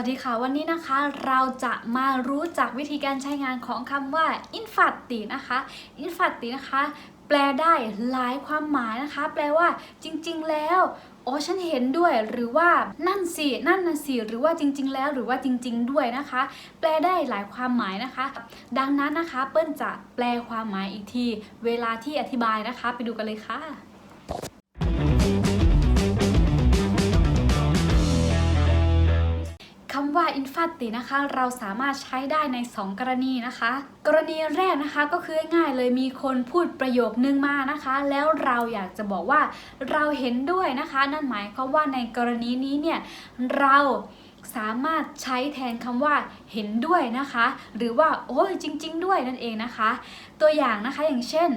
วัสดีค่ะ วันนี้นะคะเราจะมารู้จักวิธีการใช้งานของคำว่า infatti นะคะ infatti นะคะ แปลได้หลายความหมายนะคะ แปลว่า จริง ๆ แล้วโอ้ฉันเห็นด้วยหรือว่านั่นสินั่นน่ะสิหรือว่าจริง ๆ แล้วหรือว่าจริง ๆ ด้วยนะคะ แปลได้หลายความหมายนะคะ ดังนั้นนะคะ เปิ้ลจะแปลความหมายอีกที เวลาที่อธิบายนะคะ ไปดูกันเลยค่ะ คำว่า infatti นะคะ เราสามารถใช้ได้ใน 2 กรณีนะคะ กรณีแรกนะคะก็คือง่ายเลยมีคนพูดประโยคนึงมานะคะ แล้วเราอยากจะบอกว่าเราเห็นด้วยนะคะ นั่นหมายความว่าในกรณีนี้เนี่ยเรา สามารถใช้แทนคำว่าเห็นด้วยนะคะ หรือว่าโอ้ยจริง ๆ ด้วยนั่นเองนะคะ ตัวอย่างนะคะอย่างเช่น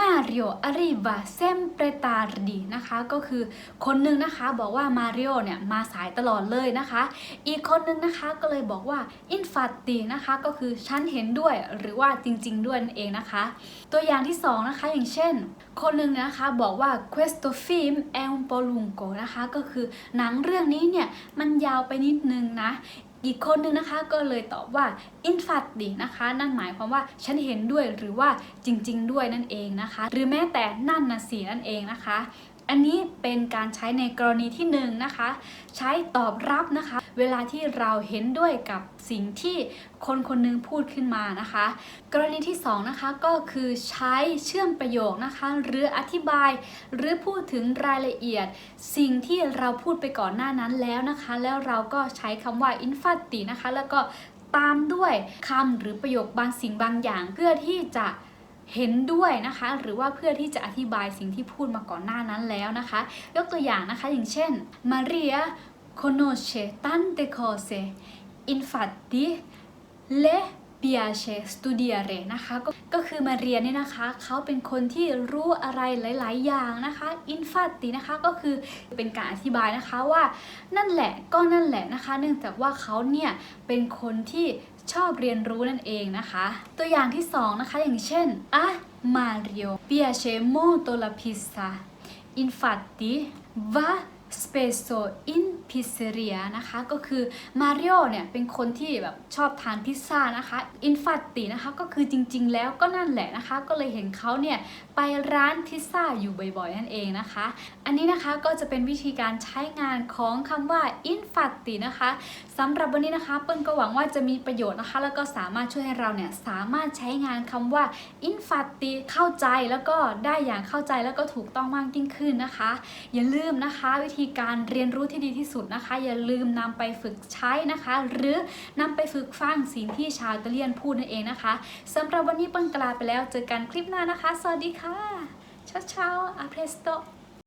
Mario arriva sempre tardi นะคะก็คือคนหนึงนะคะบอกว่ามาริโอเนี่ยมาสายตลอดเลยนะคะ อีกคนหนึงนะคะก็เลยบอกว่า infatti นะคะก็คือฉันเห็นด้วยหรือว่าจริง ๆ ด้วยนั่นเองนะคะ ตัวอย่างที่สองนะคะอย่างเช่น คนหนึ่งนะคะบอกว่า questo film è un po' lungo นะคะก็คือหนังเรื่องนี้เนี่ยมันยาวไปนิดนึงนะ อีกคนนึงนะคะก็เลยตอบว่า infatti นะคะ นั่นหมายความว่าฉันเห็นด้วยหรือว่าจริง ๆ ด้วยนั่นเองนะคะ หรือแม้แต่นั่นนะสีนั่นเองนะคะ อันนี้เป็นการใช้ในกรณีที่หนึ่งนะคะ ใช้ตอบรับนะคะ เวลาที่เราเห็นด้วยกับสิ่งที่คนคนหนึงพูดขึ้นมานะคะ กรณีที่สองนะคะก็คือใช้เชื่อมประโยคนะคะ หรืออธิบาย หรือพูดถึงรายละเอียด สิ่งที่เราพูดไปก่อนหน้านั้นแล้วนะคะ แล้วเราก็ใช้คำว่า infatti นะคะ แล้วก็ตามด้วยคำหรือประโยคบางสิ่งบางอย่างเพื่อที่จะ เห็นด้วยนะคะ หรือว่าเพื่อที่จะอธิบายสิ่งที่พูดมาก่อนหน้านั้นแล้วนะคะ ยกตัวอย่างนะคะอย่างเช่น Maria conosce tante cose infatti le piace studiare นะคะก็ก็คือมาเรียนเนี่ยนะคะเขาเป็นคนที่รู้อะไรหลาย ๆ อย่างนะคะ infatti นะคะก็คือเป็นการอธิบายนะคะว่านั่นแหละก็นั่นแหละนะคะ เนื่องจากว่าเขาเนี่ยเป็นคนที่ชอบเรียนรู้นั่นเองนะคะ ตัวอย่างที่สองนะคะอย่างเช่นอะ Mario piace molto la pizza infatti va ะคะก็คือมาริโอเนี่ยเป็นคนที่แบบชอบทานพิซซ่านะคะ infatti นะคะก็คือจริงๆแล้วก็นั่นแหละนะคะ ก็เลยเห็นเขาเนี่ยไปร้านพิซซ่าอยู่บ่อยๆนั่นเองนะคะ อันนี้นะคะก็จะเป็นวิธีการใช้งานของคำว่า infatti นะคะสำหรับวันนี้นะคะเปิ้ลก็หวังว่าจะมีประโยชน์นะคะ แล้วก็สามารถช่วยให้เราเนี่ยสามารถใช้งานคำว่า infatti เข้าใจแล้วก็ได้อย่างเข้าใจแล้วก็ถูกต้องมากยิ่งขึ้นนะคะ อย่าลืมนะคะวิธีการเรียนรู้ที่ดีที่สุดนะคะ อย่าลืมนำไปฝึกใช้นะคะ หรือนำไปฝึกฟังสิ่งที่ชาวอิตาเลียนพูดนั่นเองนะคะสำหรับวันนี้เปิ้ลกลาไปแล้วเจอกันคลิปหน้านะคะ สวัสดีค่ะ ciao ciao a presto